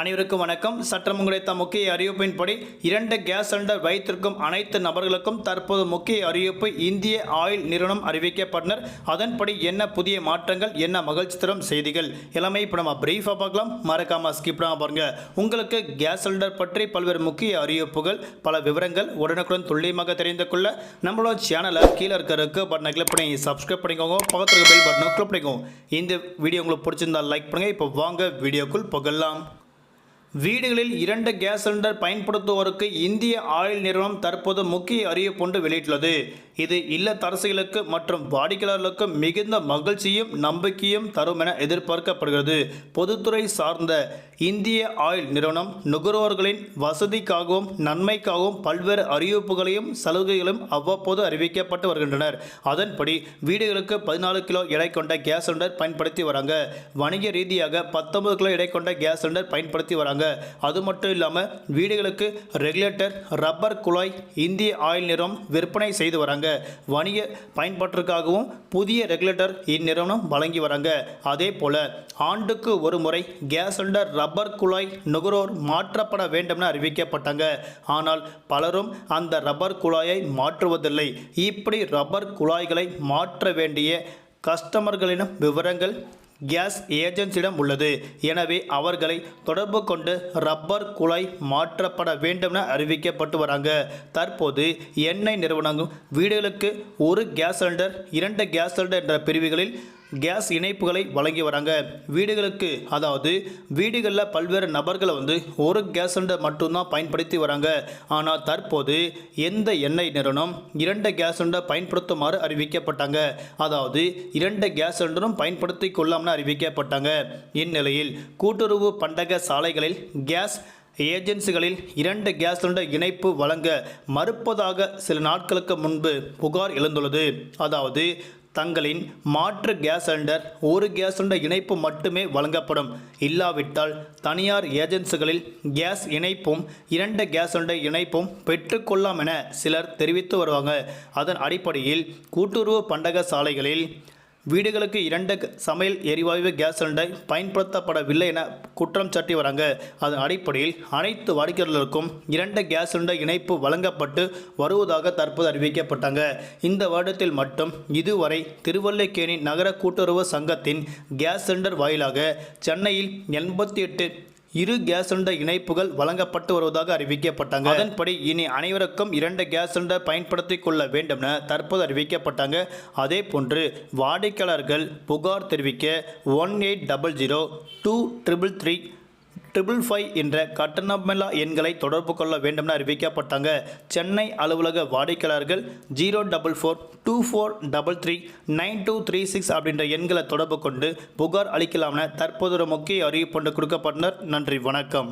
அனைவருக்கும் வணக்கம். சற்றம் கிடைத்த முக்கிய அறிவிப்பின்படி இரண்டு கேஸ் சிலிண்டர் வைத்திருக்கும் அனைத்து நபர்களுக்கும் தற்போது முக்கிய அறிவிப்பு இந்திய ஆயில் நிறுவனம் அறிவிக்கப்பட்டனர். அதன்படி என்ன புதிய மாற்றங்கள் என்ன மகிழ்ச்சி தரும் செய்திகள் எல்லாமே இப்போ நம்ம பிரீஃபாக பார்க்கலாம். மறக்காம ஸ்கிப் பாருங்க. உங்களுக்கு கேஸ் சிலிண்டர் பற்றி பல்வேறு முக்கிய அறிவிப்புகள் பல விவரங்கள் உடனுக்குடன் துல்லியமாக தெரிந்து கொள்ள நம்மளோட சேனலை கீழே இருக்கிறதுக்கு பட்டனை கிளிக் பண்ணி சப்ஸ்கிரைப் பண்ணிக்கோங்க. பக்கத்தில் பெல் பட்டனை கிளிக் பண்ணிக்கோங்க. இந்த வீடியோ உங்களுக்கு பிடிச்சிருந்தா லைக் பண்ணுங்க. இப்போ வாங்க வீடியோக்குள் புகழலாம் வீடுகளில் இரண்டு கேஸ் சிலிண்டர் பயன்படுத்துவோருக்கு இந்திய ஆயில் நிறுவனம் தற்போது முக்கிய அறிவிப்பு வெளியிட்டுள்ளது. இது இல்லத்தரசிகளுக்கு மற்றும் வாடிக்கையாளர்களுக்கு மிகுந்த மகிழ்ச்சியும் நம்பிக்கையும் தரும் என எதிர்பார்க்கப்படுகிறது. பொதுத்துறை சார்ந்த இந்திய ஆயில் நிறுவனம் நுகர்வோர்களின் வசதிக்காகவும் நன்மைக்காகவும் பல்வேறு அறிவிப்புகளையும் சலுகைகளும் அவ்வப்போது அறிவிக்கப்பட்டு வருகின்றனர். அதன்படி வீடுகளுக்கு பதினாலு கிலோ எடை கொண்ட கேஸ் சிலிண்டர் பயன்படுத்தி வராங்க. வணிக ரீதியாக பத்தொன்பது கிலோ எடை கொண்ட கேஸ் சிலிண்டர் பயன்படுத்தி வராங்க. அது மட்டும் இல்லாமல் வீடுகளுக்கு ரெகுலேட்டர் ரப்பர் குழாய் இந்திய ஆயில் நிறுவனம் விற்பனை செய்து வராங்க. வணிக பயன்பாட்டிற்காகவும் புதிய ரெகுலேட்டர் இந்நிறுவனம் வழங்கி வராங்க. அதே போல் ஆண்டுக்கு ஒரு முறை கேஸ் சிலிண்டர் ரப்பர் குழாய் நுகர்வோர் மாற்றப்பட வேண்டும் என அறிவிக்கப்பட்டாங்க. ஆனால் பலரும் அந்த ரப்பர் குழாயை மாற்றுவதில்லை. இப்படி ரப்பர் குழாய்களை மாற்ற வேண்டிய கஸ்டமர்களிடம் விவரங்கள் கேஸ் ஏஜென்சியிடம் உள்ளது. எனவே அவர்களை தொடர்பு கொண்டு ரப்பர் குழாய் மாற்றப்பட வேண்டும் என அறிவிக்கப்பட்டு வராங்க. தற்போது எண்ணெய் நிறுவனங்கள் வீடுகளுக்கு ஒரு கேஸ் சிலிண்டர் இரண்டு கேஸ் சிலிண்டர் என்ற பிரிவுகளில் கேஸ் இணைப்புகளை வழங்கி வராங்க. வீடுகளுக்கு அதாவது வீடுகளில் பல்வேறு நபர்களை வந்து ஒரு கேஸ் சிலிண்டர் மட்டும்தான் பயன்படுத்தி வராங்க. ஆனால் தற்போது எந்த எண்ணெய் நிறுவனம் இரண்டு கேஸ் சிலிண்டர் பயன்படுத்துமாறு அறிவிக்கப்பட்டாங்க. அதாவது இரண்டு கேஸ் சிலிண்டரும் பயன்படுத்தி கொள்ளாமல் அறிவிக்கப்பட்டாங்க. இந்நிலையில் கூட்டுறவு பண்டக சாலைகளில் கேஸ் ஏஜென்சிகளில் இரண்டு கேஸ் சிலிண்டர் இணைப்பு வழங்க மறுப்பதாக சில நாட்களுக்கு முன்பு புகார் எழுந்துள்ளது. அதாவது தங்களின் மாற்று கேஸ் சிலிண்டர் ஒரு கேஸ் சிலிண்டர் இணைப்பு மட்டுமே வழங்கப்படும். இல்லாவிட்டால் தனியார் ஏஜென்சிகளில் கேஸ் இணைப்பும் இரண்டு கேஸ் சிலிண்டர் இணைப்பும் பெற்றுக்கொள்ளலாம் என சிலர் தெரிவித்து வருவாங்க. அதன் அடிப்படையில் கூட்டுறவு பண்டக சாலைகளில் வீடுகளுக்கு இரண்டு சமையல் எரிவாயு கேஸ் சிலிண்டர் பயன்படுத்தப்படவில்லை என குற்றம் சாட்டி வராங்க அதன் அடிப்படையில் அனைத்து வாடிக்கையாளர்களுக்கும் இரண்டு கேஸ் சிலிண்டர் இணைப்பு வழங்கப்பட்டு வருவதாக தற்போது அறிவிக்கப்பட்டாங்க. இந்த வருடத்தில் மட்டும் இதுவரை திருவல்லிக்கேணி நகர கூட்டுறவு சங்கத்தின் கேஸ் சிலிண்டர் வாயிலாக சென்னையில் எண்பத்தி எட்டு இரு கேஸ் சிலிண்டர் இணைப்புகள் வழங்கப்பட்டு வருவதாக அறிவிக்கப்பட்டாங்க. அதன்படி இனி அனைவருக்கும் இரண்டு கேஸ் சிலிண்டர் பயன்படுத்திக் கொள்ள வேண்டும் என தற்போது அறிவிக்கப்பட்டாங்க. அதே போன்று வாடிக்கையாளர்கள் புகார் தெரிவிக்க one eight double zero two triple three triple five என்ற கட்டணமில்லா எண்களை தொடர்பு கொள்ள வேண்டும் என அறிவிக்கப்பட்டாங்க. சென்னை அலுவலக வாடிக்கையாளர்கள் zero double four two four double three nine two three six அப்படின்ற எண்களை தொடர்பு கொண்டு புகார் அளிக்கலாம் என தற்போது ஒரு முக்கிய அறிவிப்பு ஒன்று கொடுக்கப்பட்டனர். நன்றி வணக்கம்.